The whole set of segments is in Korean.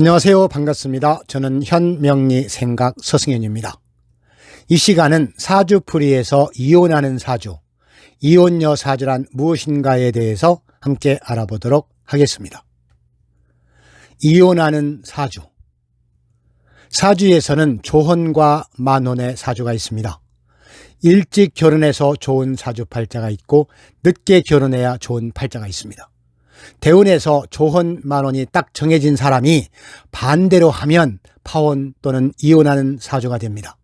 안녕하세요. 반갑습니다. 저는 현명리 생각 서승현입니다. 이 시간은 사주풀이에서 이혼하는 사주, 이혼녀 사주란 무엇인가에 대해서 함께 알아보도록 하겠습니다. 이혼하는 사주. 사주에서는 조혼과 만혼의 사주가 있습니다. 일찍 결혼해서 좋은 사주 팔자가 있고 늦게 결혼해야 좋은 팔자가 있습니다. 대운에서 조혼 만원이 딱 정해진 사람이 반대로 하면 파혼 또는 이혼하는 사주가 됩니다.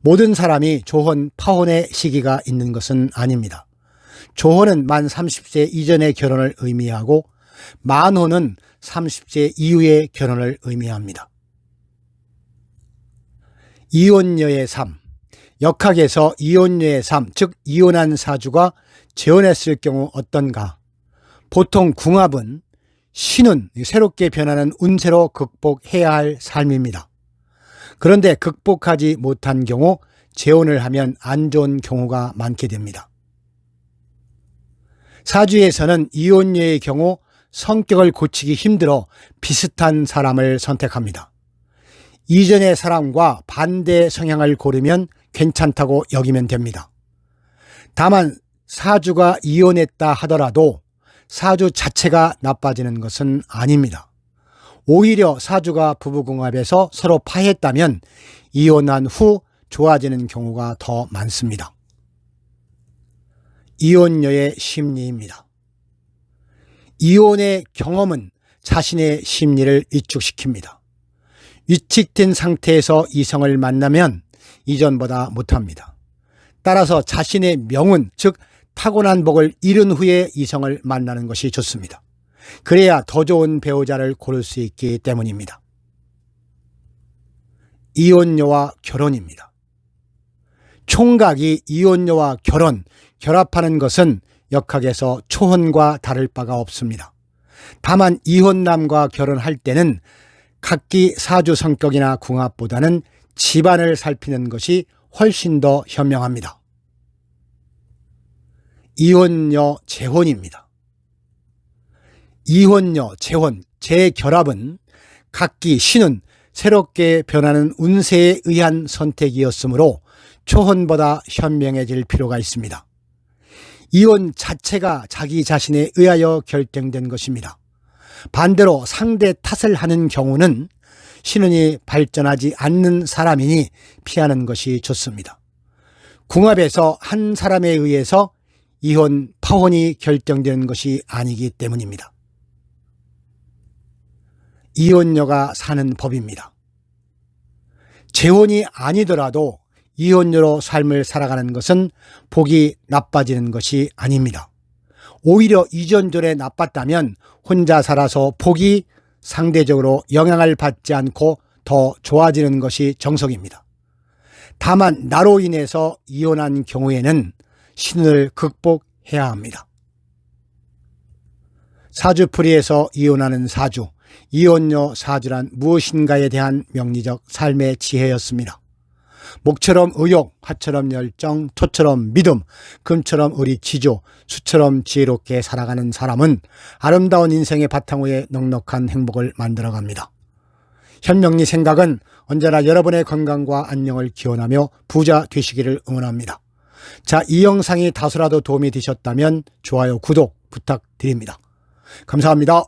모든 사람이 조혼, 파혼의 시기가 있는 것은 아닙니다. 조혼은 만 30세 이전의 결혼을 의미하고 만혼은 30세 이후의 결혼을 의미합니다. 이혼녀의 삶 역학에서 이혼녀의 삶, 즉 이혼한 사주가 재혼했을 경우 어떤가? 보통 궁합은 신은 새롭게 변하는 운세로 극복해야 할 삶입니다. 그런데 극복하지 못한 경우 재혼을 하면 안 좋은 경우가 많게 됩니다. 사주에서는 이혼녀의 경우 성격을 고치기 힘들어 비슷한 사람을 선택합니다. 이전의 사람과 반대 성향을 고르면 괜찮다고 여기면 됩니다. 다만 사주가 이혼했다 하더라도 사주 자체가 나빠지는 것은 아닙니다. 오히려 사주가 부부궁합에서 서로 파했다면 이혼한 후 좋아지는 경우가 더 많습니다. 이혼녀의 심리입니다. 이혼의 경험은 자신의 심리를 위축시킵니다. 위축된 상태에서 이성을 만나면 이전보다 못합니다. 따라서 자신의 명운, 즉 타고난 복을 잃은 후에 이성을 만나는 것이 좋습니다. 그래야 더 좋은 배우자를 고를 수 있기 때문입니다. 이혼녀와 결혼입니다. 총각이 이혼녀와 결혼, 결합하는 것은 역학에서 초혼과 다를 바가 없습니다. 다만 이혼남과 결혼할 때는 각기 사주 성격이나 궁합보다는 집안을 살피는 것이 훨씬 더 현명합니다. 이혼녀 재혼입니다. 이혼녀 재혼 재결합은 각기 신은 새롭게 변하는 운세에 의한 선택이었으므로 초혼보다 현명해질 필요가 있습니다. 이혼 자체가 자기 자신에 의하여 결정된 것입니다. 반대로 상대 탓을 하는 경우는 신은이 발전하지 않는 사람이니 피하는 것이 좋습니다. 궁합에서 한 사람에 의해서 이혼, 파혼이 결정되는 것이 아니기 때문입니다. 이혼녀가 사는 법입니다. 재혼이 아니더라도 이혼녀로 삶을 살아가는 것은 복이 나빠지는 것이 아닙니다. 오히려 이전전에 나빴다면 혼자 살아서 복이 상대적으로 영향을 받지 않고 더 좋아지는 것이 정석입니다. 다만 나로 인해서 이혼한 경우에는 신을 극복해야 합니다. 사주풀이에서 이혼하는 사주, 이혼녀 사주란 무엇인가에 대한 명리적 삶의 지혜였습니다. 목처럼 의욕, 화처럼 열정, 토처럼 믿음, 금처럼 우리 지조, 수처럼 지혜롭게 살아가는 사람은 아름다운 인생의 바탕 위에 넉넉한 행복을 만들어갑니다. 현명리 생각은 언제나 여러분의 건강과 안녕을 기원하며 부자 되시기를 응원합니다. 자, 이 영상이 다소라도 도움이 되셨다면 좋아요, 구독 부탁드립니다. 감사합니다.